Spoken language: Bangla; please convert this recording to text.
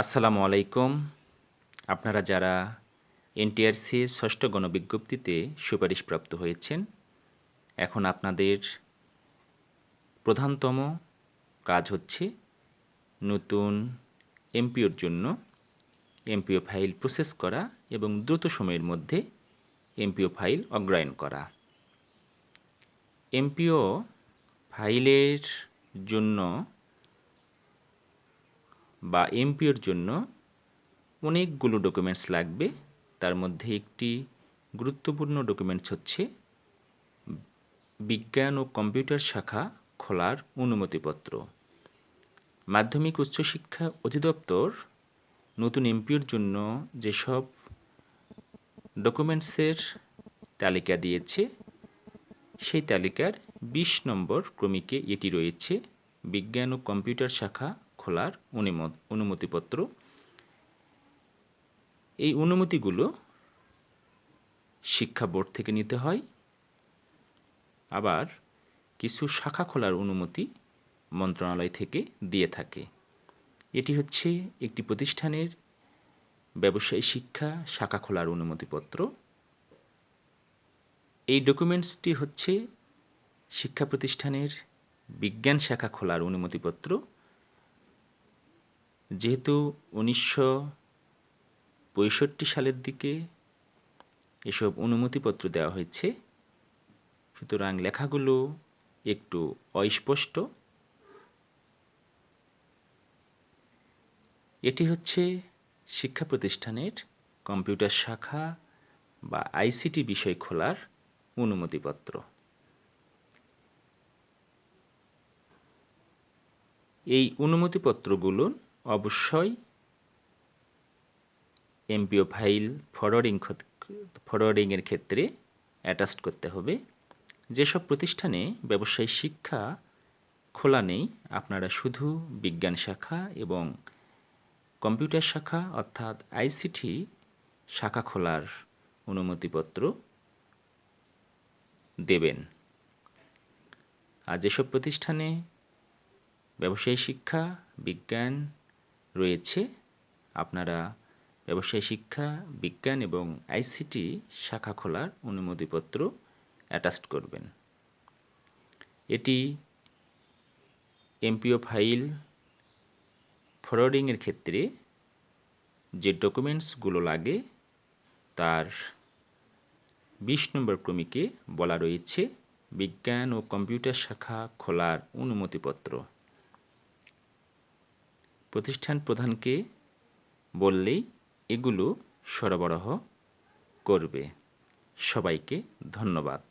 আসসালামু আলাইকুম। আপনারা যারা এনটিআরসির ষষ্ঠ গণবিজ্ঞপ্তিতে সুপারিশপ্রাপ্ত হয়েছেন, এখন আপনাদের প্রধানতম কাজ হচ্ছে নতুন এমপিওর জন্য এমপিও ফাইল প্রসেস করা এবং দ্রুত সময়ের মধ্যে এমপিও ফাইল অগ্রায়ণ করা। এমপিও ফাইলের জন্য বা এমপিওর জন্য অনেকগুলো ডকুমেন্টস লাগবে। তার মধ্যে একটি গুরুত্বপূর্ণ ডকুমেন্টস হচ্ছে বিজ্ঞান ও কম্পিউটার শাখা খোলার অনুমতিপত্র। মাধ্যমিক উচ্চশিক্ষা অধিদপ্তর নতুন এমপিওর জন্য যেসব ডকুমেন্টসের তালিকা দিয়েছে, সেই তালিকার বিশ নম্বর ক্রমিকে এটি রয়েছে বিজ্ঞান ও কম্পিউটার শাখা খোলার অনুমতিপত্র। এই অনুমতিগুলো শিক্ষা বোর্ড থেকে নিতে হয়। আবার কিছু শাখা খোলার অনুমতি মন্ত্রণালয় থেকে দিয়ে থাকে। এটি হচ্ছে একটি প্রতিষ্ঠানের ব্যবসায়ী শিক্ষা শাখা খোলার অনুমতিপত্র। এই ডকুমেন্টসটি হচ্ছে শিক্ষা প্রতিষ্ঠানের বিজ্ঞান শাখা খোলার অনুমতিপত্র। যেহেতু উনিশশো পঁয়ষট্টি সালের দিকে এসব অনুমতিপত্র দেওয়া হয়েছে, সুতরাং লেখাগুলো একটু অস্পষ্ট। এটি হচ্ছে শিক্ষা প্রতিষ্ঠানের কম্পিউটার শাখা বা আইসিটি বিষয় খোলার অনুমতিপত্র। এই অনুমতিপত্রগুলো অবশ্যই এমপিও ফাইল ফরওয়ার্ডিং ফরওয়ার্ডিংয়ের ক্ষেত্রে অ্যাটাস্ট করতে হবে। যেসব প্রতিষ্ঠানে ব্যবসায়ী শিক্ষা খোলা নেই, আপনারা শুধু বিজ্ঞান শাখা এবং কম্পিউটার শাখা অর্থাৎ আইসিটি শাখা খোলার অনুমতিপত্র দেবেন। আর যেসব প্রতিষ্ঠানে ব্যবসায়ী শিক্ষা, বিজ্ঞান রয়েছে। আপনারা ব্যবসায়ী শিক্ষা, বিজ্ঞান এবং আইসিটি শাখা খোলার অনুমতিপত্র অ্যাটাস্ট করবেন। এটি এমপিও ফাইল ফরওয়ার্ডিংয়ের ক্ষেত্রে যে ডকুমেন্টসগুলো লাগে, তার বিশ নম্বর ক্রমিকে বলা রয়েছে, বিজ্ঞান ও কম্পিউটার শাখা খোলার অনুমতিপত্র। প্রতিষ্ঠান প্রধানকে বললেই এগুলো সরবরাহ করবে। সবাইকে ধন্যবাদ।